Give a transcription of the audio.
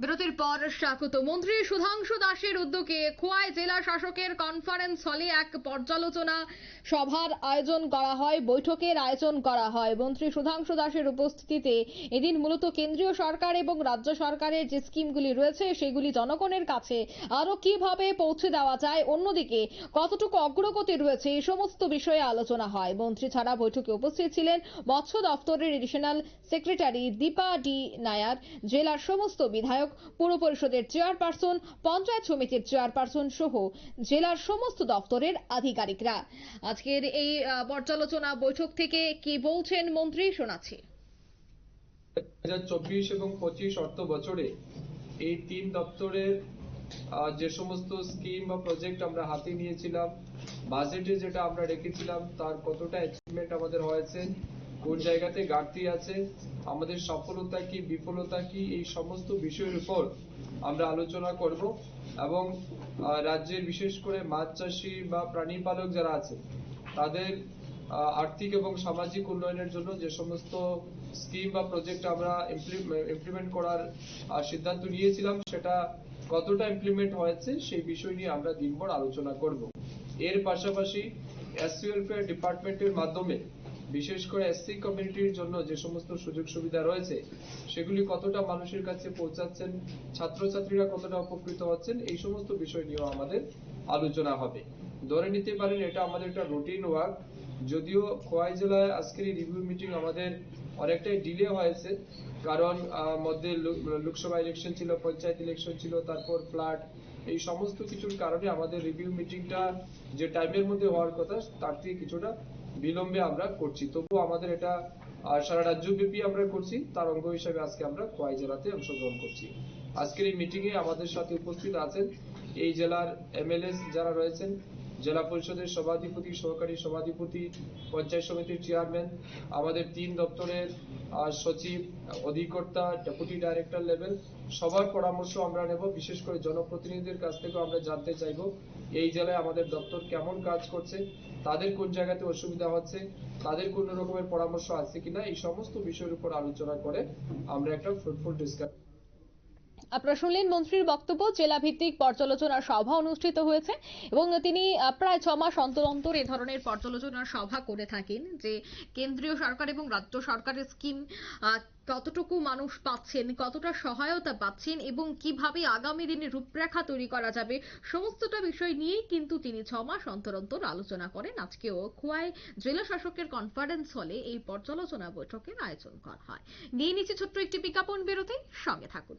বিরতির পর স্বাগত। মন্ত্রী সুধাংশু দাসের উদ্যোগে খোয়াই জেলা শাসকের কনফারেন্স হলে এক পর্যালোচনা সভার আয়োজন করা হয়, বৈঠকের আয়োজন করা হয়। মন্ত্রী সুধাংশু দাসের উপস্থিতিতে এদিন মূলত কেন্দ্রীয় সরকার এবং রাজ্য সরকারের যে স্কিমগুলি রয়েছে, সেগুলি জনগণের কাছে আরও কীভাবে পৌঁছে দেওয়া যায়, অন্যদিকে কতটুকু অগ্রগতি রয়েছে এই সমস্ত বিষয়ে আলোচনা হয়। মন্ত্রী ছাড়া বৈঠকে উপস্থিত ছিলেন মৎস্য দফতরের additional secretary Dipa D Nair, জেলার সমস্ত বিধায়ক পুর পরিষদের চেয়ারপারসন, পঞ্চায়েত সমিতির চেয়ারপারসন সহ জেলার সমস্ত দফতরের আধিকারিকরা। আজকের এই পর্যালোচনা বৈঠক থেকে কি বলছেন মন্ত্রী? শোনাচ্ছি। চব্বিশ এবং পঁচিশ অর্থ বছরে এই তিন দপ্তরের যে সমস্ত স্কিম বা প্রজেক্ট আমরা হাতে নিয়েছিলাম বাজেটে যেটা আমরা রেখেছিলাম, তার কতটা অ্যাচিভমেন্ট আমাদের হয়েছে কোন জায়গাতে ঘাটতি আছে, আমাদের সফলতা কি, বিফলতা কি, এই সমস্ত বিষয়ের উপর আমরা আলোচনা করব এবং রাজ্যের বিশেষ করে মাছ চাষি বা প্রাণী পালক যারা আছে, তাদের আর্থিক এবং সামাজিক উন্নয়নের জন্য যে সমস্ত স্কিম বা প্রজেক্ট আমরা ইমপ্লিমেন্ট করার সিদ্ধান্ত নিয়েছিলাম, সেটা কতটা ইমপ্লিমেন্ট হয়েছে, সেই বিষয় নিয়ে আমরা দিনভর আলোচনা করব। এর পাশাপাশি ওয়েলফেয়ার ডিপার্টমেন্টের মাধ্যমে বিশেষ করে এসসি কমিউনিটির জন্য যে সমস্ত সুযোগ সুবিধা রয়েছে, সেগুলি কতটা মানুষের কাছে পৌঁছাচ্ছেন, ছাত্রছাত্রীরা কতটা উপকৃত হচ্ছেন, এই সমস্ত বিষয় নিয়েও আমাদের আলোচনা হবে। ধরে নিতে পারেন, এটা আমাদের একটা রুটিন ওয়ার্ক যদিও খোয়াই জেলায় আজকের এই রিভিউ মিটিং আমাদের অনেকটাই ডিলে হয়েছে, কারণ মধ্যে লোকসভা ইলেকশন ছিল, পঞ্চায়েত ইলেকশন ছিল, তারপর ফ্লাড এই সমস্ত কিছুর কারণে আমাদের রিভিউ মিটিংটা যে টাইমের মধ্যে হওয়ার কথা, তার থেকে কিছুটা বিলম্বে আমরা করছি। তবুও আমাদের এটা সারা রাজ্যব্যাপী আমরা করছি। তার অঙ্গ হিসাবে আজকে আমরা খোয়াই জেলাতে অংশগ্রহণ করছি। আজকের এই মিটিং এ আমাদের সাথে উপস্থিত আছেন এই জেলার এমএলএস যারা রয়েছেন জেলা পরিষদের সভাধিপতি, সহকারী সভাধিপতি, পঞ্চায়েত সমিতির চেয়ারম্যান, আমাদের তিন দপ্তরের সচিব, অধিকর্তা, ডেপুটি ডাইরেক্টর লেভেল, সবার পরামর্শ আমরা নেব। বিশেষ করে জনপ্রতিনিধিদের কাছ থেকে আমরা জানতে চাইব, এই জেলায় আমাদের দপ্তর কেমন কাজ করছে, তাদের কোন জায়গাতে অসুবিধা হচ্ছে, তাদের কোন রকমের পরামর্শ আছে কিনা, এই সমস্ত বিষয়ের উপর আলোচনা করে আমরা একটা ফ্রুটফুল ডিসকাস আপনারা শুনলেন মন্ত্রীর বক্তব্য জেলা ভিত্তিক পর্যালোচনা সভা অনুষ্ঠিত হয়েছে এবং তিনি প্রায় ছ মাস অন্তর অন্তর এ ধরনের পর্যালোচনা সভা করে থাকেন যে কেন্দ্রীয় সরকার এবং রাজ্য সরকারের স্কিম কতটুকু মানুষ পাচ্ছেন, কতটা সহায়তা পাচ্ছেন এবং কীভাবে আগামী দিনে রূপরেখা তৈরি করা যাবে, সমস্তটা বিষয় নিয়েই কিন্তু তিনি ছ মাস অন্তর অন্তর আলোচনা করেন। আজকেও খোয়াই জেলা শাসকের কনফারেন্স হলে এই পর্যালোচনা বৈঠকের আয়োজন করা হয়। নিয়ে নিচ্ছে ছোট্ট একটি বিজ্ঞাপন বিরতি, সঙ্গে থাকুন।